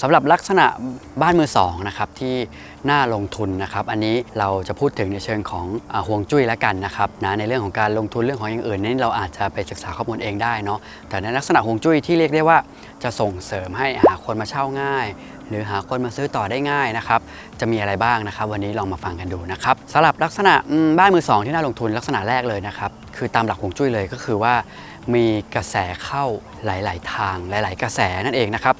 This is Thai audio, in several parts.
สำหรับลักษณะบ้านมือสองนะครับที่น่าลงทุนนะครับ อันนี้เราจะพูดถึงในเชิงของอห่วงจุ้ยแล้วกันนะครับนะในเรื่องของการลงทุนเรื่องของอย่างอื่นนี่เราอาจจะไปศึกษาข้อมูลเองได้เนาะแต่ในลักษณะห่วงจุ้ยที่เรียกได้ว่าจะส่งเสริมให้หาคนมาเช่าง่าย หรือหาคนมาซื้อต่อได้ง่ายนะครับจะมีอะไรบ้างนะครับ วันนี้ลองมาฟังกันดูนะครับสำหรับลักษณะบ้านมือสองที่น่าลงทุนลักษณะแรกเลยนะครับคือตามหลักห่วงจุ้ยเลยก็คือว่า มีกระแสเข้าหลาย ๆ ทางหลาย ๆ กระแสนั่นเองนะครับ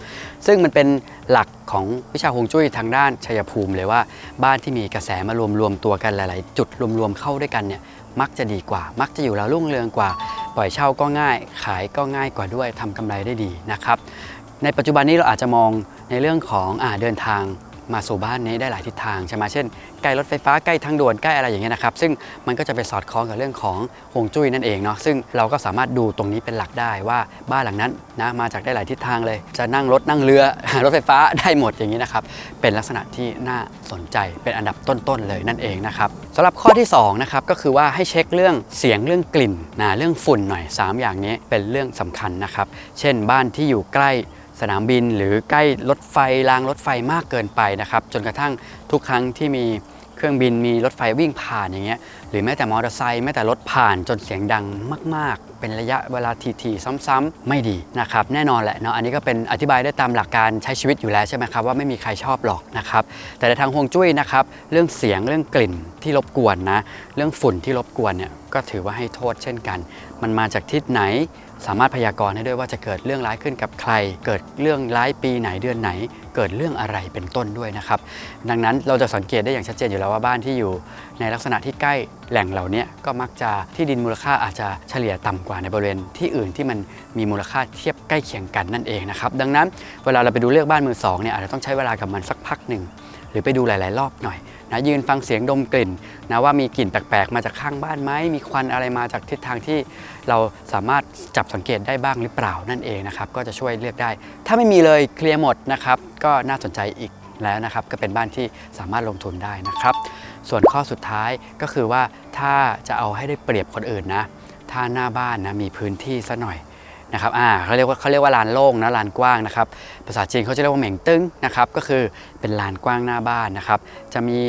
ซึ่งมันเป็นหลักของวิชาฮวงจุ้ยทางด้านชัยภูมิเลยว่า บ้านที่มีกระแสมารวมรวมตัวกันหลาย ๆ จุดรวม ๆ เข้าด้วยกันเนี่ยมักจะดีกว่า มักจะอยู่แล้วรุ่งเรืองกว่า ปล่อยเช่าก็ง่าย ขายก็ง่ายกว่าด้วยทำกำไรได้ดีนะครับ ในปัจจุบันนี้เราอาจจะมองในเรื่องของอเดินทาง มาสู่บ้านนี้ได้หลายทิศทางใช่ไหมเช่นใกล้รถไฟฟ้าใกล้ทางด่วนใกล้อะไรอย่างเงี้ยนะครับซึ่งมันก็จะไปสอดคล้องกับเรื่องของฮวงจุ้ยนั่นเองเนาะซึ่งเราก็สามารถดูตรงนี้เป็นหลักได้ว่าบ้านหลังนั้นนะมาจากได้หลายทิศทางเลย จะนั่งรถนั่งเรือรถไฟฟ้าได้หมดอย่างนี้นะครับเป็นลักษณะที่น่าสนใจเป็นอันดับต้นๆเลยนั่นเองนะครับสำหรับข้อที่2นะครับก็คือว่าให้เช็คเรื่องเสียงเรื่องกลิ่นนะเรื่องฝุ่นหน่อย 3 อย่างนี้เป็นเรื่องสำคัญนะครับเช่นบ้านที่อยู่ใกล้ สนามบินหรือใกล้รถไฟรางรถไฟมากเกินไปนะครับ จนกระทั่งทุกครั้งที่มีเครื่องบินมีรถไฟวิ่งผ่านอย่างเงี้ยหรือแม้แต่มอเตอร์ไซค์แม้แต่รถผ่านจนเสียงดังมาก ๆ เป็นระยะเวลาทีๆซ้ำๆไม่ดีนะครับ แน่นอนแหละเนาะอันนี้ก็เป็นอธิบายได้ตามหลักการใช้ชีวิตอยู่แล้วใช่ไหมครับว่าไม่มีใครชอบหรอกนะครับ แต่ในทางฮวงจุ้ยนะครับ เรื่องเสียงเรื่องกลิ่นที่รบกวนนะ เรื่องฝุ่นที่รบกวนเนี่ยก็ถือว่าให้โทษเช่นกัน มันมาจากทิศไหน สามารถพยากรณ์ให้ด้วยว่าจะเกิดเรื่องร้ายขึ้นกับใคร เกิดเรื่องร้ายปีไหนเดือนไหน เกิดเรื่องอะไรเป็นต้นด้วยนะครับ ดังนั้นเราจะสังเกตได้อย่างชัดเจนอยู่แล้วว่าบ้านที่อยู่ ในลักษณะที่ใกล้แหล่งเหล่านี้ก็มักจะที่ดินมูลค่าอาจจะเฉลี่ยต่ำกว่าในบริเวณที่อื่นที่มันมีมูลค่าเทียบใกล้เคียงกันนั่นเองนะครับ ดังนั้นเวลาเราไปดูเลือกบ้านมือสองเนี่ยอาจจะต้องใช้เวลากับมันสักพักหนึ่งหรือไปดูหลาย ๆ รอบหน่อยนะยืนฟังเสียงดมกลิ่น นะว่ามีกลิ่นแปลกๆมาจากข้างบ้านไหมมีควันอะไรมาจากทิศทางที่เราสามารถจับสังเกตได้บ้างหรือเปล่านั่นเองนะครับก็จะช่วยเลือกได้ ถ้าไม่มีเลยเคลียร์หมดนะครับก็น่าสนใจอีกแล้วนะครับก็เป็นบ้านที่สามารถลงทุนได้นะครับ ส่วนข้อสุดท้ายก็คือว่าถ้าจะเอาให้ได้เปรียบคนอื่นนะถ้าหน้าบ้านนะมีพื้นที่ซะหน่อย นะครับอ่าเขาเรียกว่าเขาเรียกว่าลานโล่งนะลานกว้างนะครับ ภาษาจีนเขาจะเรียกว่าเหม่งตึ้งนะครับ ก็คือเป็นลานกว้างหน้าบ้านนะครับ จะมี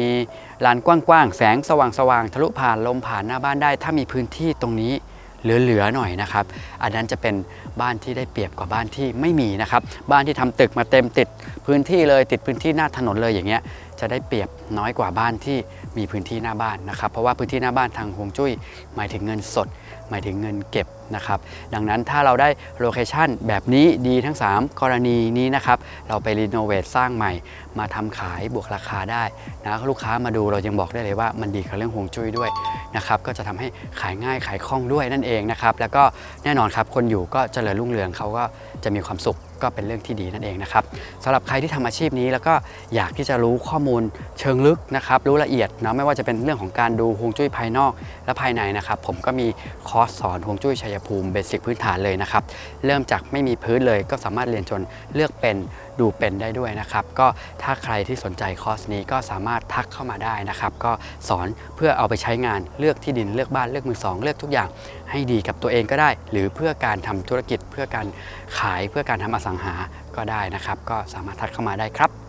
ลานกว้างๆแสงสว่างๆทะลุผ่านลมผ่านหน้าบ้านได้ ถ้ามีพื้นที่ตรงนี้เหลือๆหน่อยนะครับ อันนั้นจะเป็นบ้านที่ได้เปรียบกว่าบ้านที่ไม่มีนะครับ บ้านที่ทำตึกมาเต็มติดพื้นที่เลยติดพื้นที่หน้าถนนเลยอย่างเงี้ย จะได้เปรียบน้อยกว่าบ้านที่มีพื้นที่หน้าบ้านนะครับ เพราะว่าพื้นที่หน้าบ้านทางฮวงจุ้ยหมายถึงเงินสด หมายถึงเงินเก็บนะครับดังนั้นถ้าเราได้โลเคชันแบบนี้ดีทั้ง 3 กรณีนี้นะครับเราไปรีโนเวทสร้างใหม่ มาทำขายบวกราคาได้นะลูกค้ามาดูเรายังบอกได้เลยว่ามันดีกับเรื่องฮวงจุ้ยด้วยนะครับก็จะทำให้ขายง่ายขายคล่องด้วยนั่นเองนะครับแล้วก็แน่นอนครับคนอยู่ก็เจริญรุ่งเรืองเขาก็จะมีความสุข ก็เป็นเรื่องที่ดีนั่นเองนะครับสำหรับใครที่ทำอาชีพนี้แล้วก็อยากที่จะรู้ข้อมูลเชิงลึกนะครับรู้ละเอียดนะไม่ว่าจะเป็นเรื่องของการดูฮวงจุ้ยภายนอกและภายในนะครับผมก็มีคอร์สสอนฮวงจุ้ยชัยภูมิเบสิกพื้นฐานเลยนะครับเริ่มจากไม่มีพื้นเลยก็สามารถเรียนจนเลือกเป็น ดูเป็นได้ด้วยนะครับ ก็ถ้าใครที่สนใจคอร์สนี้ก็สามารถทักเข้ามาได้นะครับ ก็สอนเพื่อเอาไปใช้งานเลือกที่ดินเลือกบ้านเลือกมือสองเลือกทุกอย่างให้ดีกับตัวเองก็ได้ หรือเพื่อการทำธุรกิจเพื่อการขายเพื่อการทำอสังหาก็ได้นะครับ ก็สามารถทักเข้ามาได้ครับ